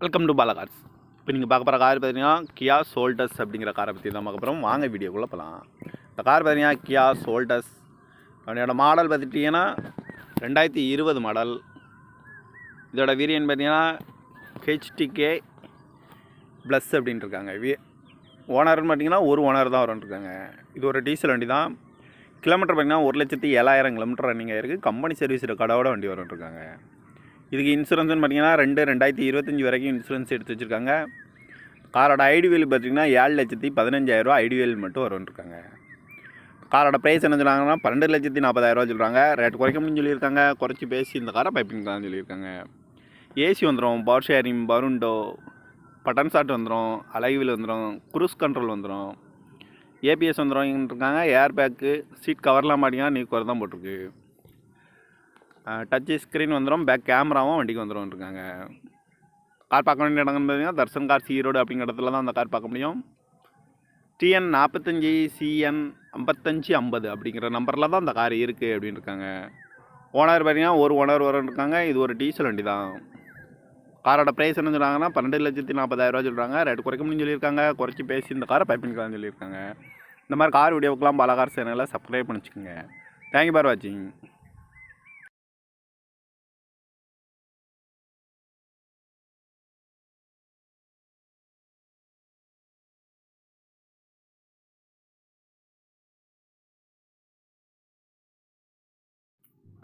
Welcome to Bala cars இப்போ நீங்கள் பார்க்க போகிற கார் பார்த்தீங்கன்னா கியா சோல்டஸ் அப்படிங்கிற காரை பற்றி தான் பார்க்க போகிறோம் வாங்க வீடியோக்குள்ளே போகலாம் இந்த கார் பார்த்தீங்கன்னா கியா சோல்டஸ் அவனோட மாடல் பார்த்துட்டிங்கன்னா ரெண்டாயிரத்தி இருபது மாடல் இதோட வீரியன் பார்த்தீங்கன்னா ஹெச்டிகே ப்ளஸ் அப்படின்ட்டு இருக்காங்க. வி ஓனர்னு பார்த்தீங்கன்னா ஒரு ஓனர் தான் வரும்னு இது ஒரு டீசல் வண்டி தான். கிலோமீட்டர் பார்த்தீங்கன்னா ஒரு லட்சத்தி ஏழாயிரம் கிலோமீட்டர் ரன்னிங் ஆயிருக்கு கம்பெனி சர்வீஸ் கடவோட வண்டி வரும்னு இதுக்கு இன்சூரன்ஸ்னு பார்த்தீங்கன்னா ரெண்டு ரெண்டாயிரத்தி இருபத்தஞ்சி வரைக்கும் இன்சூரன்ஸ் எடுத்து வச்சுருக்காங்க. காரோட ஐடி வேல் பார்த்தீங்கன்னா ஏழு லட்சத்தி பதினஞ்சாயிரரூவா ஐடி வேல் மட்டும் வரும்னு இருக்காங்க. காரோட ப்ரைஸ் என்ன சொல்கிறாங்கன்னா பன்னெண்டு லட்சத்தி நாற்பதாயிரரூவா சொல்கிறாங்க ரேட் குறைக்க முடியும்னு சொல்லியிருக்காங்க. குறைச்சி பேசி இந்த காரை பைப்பிங் தான் சொல்லியிருக்காங்க. ஏசி வந்துடும் பவர் ஷேரிங் பருண்டோ பட்டன் ஷாட் வந்துடும் அலைவில் வந்துடும் குரூஸ் கண்ட்ரோல் வந்துடும் ஏபிஎஸ் வந்துடும் இருக்காங்க. ஏர் பேக்கு சீட் கவர்லாம் மாட்டிங்கன்னா நீ குறை தான் போட்டிருக்கு. டச் ஸ்க்ரீன் வந்துடும் பேக் கேமராவும் வண்டிக்கு வந்துடும் இருக்காங்க கார் பார்க்க வேண்டிய இடம்னு பார்த்தீங்கன்னா தர்சன் கார் ஈரோடு அப்படிங்கிற இடத்துல தான் அந்த கார் பார்க்க முடியும். டிஎன் நாற்பத்தஞ்சி சிஎன் ஐம்பத்தஞ்சு ஐம்பது அப்படிங்கிற நம்பரில் தான் அந்த கார் இருக்குது அப்படின்னு இருக்காங்க ஓனர் பார்த்தீங்கன்னா ஒரு ஓனர் வரும் இருக்காங்க இது ஒரு டீசல் வண்டி தான். காரோட ப்ரைஸ் என்ன சொல்கிறாங்கன்னா பன்னெண்டு லட்சத்தி நாற்பதாயிரரூவா சொல்கிறாங்க ரேட் குறைக்க முடியும் சொல்லியிருக்காங்க. குறைச்சி பேசி இந்த காரை பைப்பிங்கலாம் சொல்லியிருக்காங்க. இந்த மாதிரி கார் வீடியோக்கெலாம் பல கார் சேனலில் சப்ஸ்கிரைப் பண்ணிச்சுக்கோங்க தேங்க்யூ பார் வாட்சிங்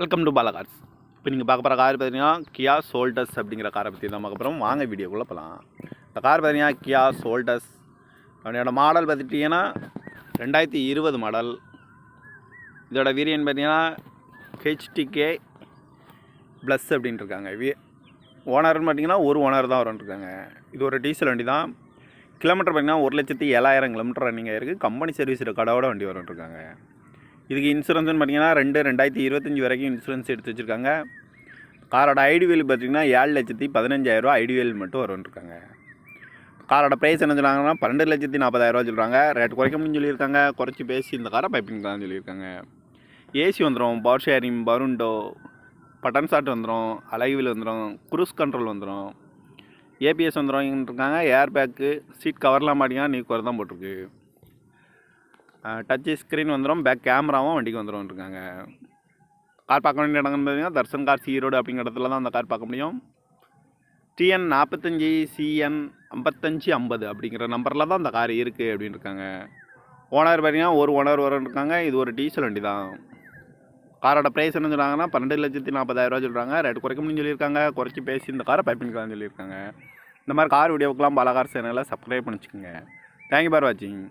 வெல்கம் டு பாலகார்ஸ் இப்போ நீங்கள் பார்க்க போகிற கார் பார்த்தீங்கன்னா கியா சோல்டஸ் அப்படிங்கிற காரை பற்றி தான் பார்க்க போகிறோம் வாங்க வீடியோக்குள்ளே போகலாம் இந்த கார் பார்த்தீங்கன்னா கியா சோல்டஸ் அதோட மாடல் பார்த்துட்டிங்கன்னா ரெண்டாயிரத்தி இருபது மாடல் இதோட வீரியன் பார்த்தீங்கன்னா ஹெச்டிகே ப்ளஸ் அப்படின்ட்டு இருக்காங்க. வி ஓனர்னு பார்த்தீங்கன்னா ஒரு ஓனர் தான் வரும்ன்ருக்காங்க இது ஒரு டீசல் வண்டி தான். கிலோமீட்டர் பார்த்தீங்கன்னா ஒரு லட்சத்தி ஏழாயிரம் கிலோமீட்டர் ரன்னிங் ஆயிருக்கு கம்பெனி சர்வீஸ் ரெக்கார்டோட வண்டி வரும்னு இருக்காங்க. இதுக்கு இன்சூரன்ஸ்னு பார்த்தீங்கன்னா ரெண்டு ரெண்டாயிரத்தி இருபத்தஞ்சி வரைக்கும் இன்சூரன்ஸ் எடுத்து வச்சுருக்காங்க. காரோட ஐடிவியல் பார்த்திங்கன்னா பார்த்தீங்கன்னா ஏழு லட்சத்தி பதினஞ்சாயிரரூவா ஐடிவியல் மட்டும் வரும்னு இருக்காங்க. காரோட ப்ரைஸ் என்ன சொல்கிறாங்கன்னா பன்னெண்டு லட்சத்தி நாற்பதாயிரரூவா சொல்கிறாங்க ரேட் குறைக்க முடியும்னு சொல்லியிருக்காங்க. குறைச்சி பேசி இந்த காரை பைப்பிங் தான் சொல்லியிருக்காங்க. ஏசி வந்துடும் பவர் ஷேரிங் பருண்டோ பட்டன் ஷாட் வந்துடும் அலைவில் வந்துடும் குரூஸ் கண்ட்ரோல் வந்துடும் ஏபிஎஸ் வந்துடும் இருக்காங்க ஏர் பேக்கு சீட் கவர்லாம் மாட்டிங்கன்னா நீ குறை தான் போட்டிருக்கு. டச் ஸ்க்ரீன் வந்துடும் பேக் கேமராவும் வண்டிக்கு வந்துடும் இருக்காங்க கார் பார்க்க வேண்டிய இடம் பார்த்தீங்கன்னா தர்சன் கார் ஈரோடு அப்படிங்கிற இடத்துல தான் அந்த கார் பார்க்க முடியும். டிஎன் நாற்பத்தஞ்சி சிஎன் ஐம்பத்தஞ்சு ஐம்பது அப்படிங்கிற நம்பரில் தான் அந்த கார் இருக்குது அப்படின்னு இருக்காங்க ஓனர் பார்த்தீங்கன்னா ஒரு ஓனர் வரும் இருக்காங்க இது ஒரு டீசல் வண்டி தான். காரோட ப்ரைஸ் என்ன சொல்கிறாங்கன்னா பன்னெண்டு லட்சத்தி நாற்பதாயிரரூவா சொல்கிறாங்க ரேட் குறைக்க முடியும்னு சொல்லியிருக்காங்க. குறைச்சி பேசி இந்த காரை பைப்பிங்கலாம் சொல்லியிருக்காங்க. இந்த மாதிரி கார் வீடியோக்கெலாம் பல கார் சேனலில் சப்ஸ்கிரைப் பண்ணிச்சுக்கோங்க. தேங்க்யூ பார் வாட்சிங்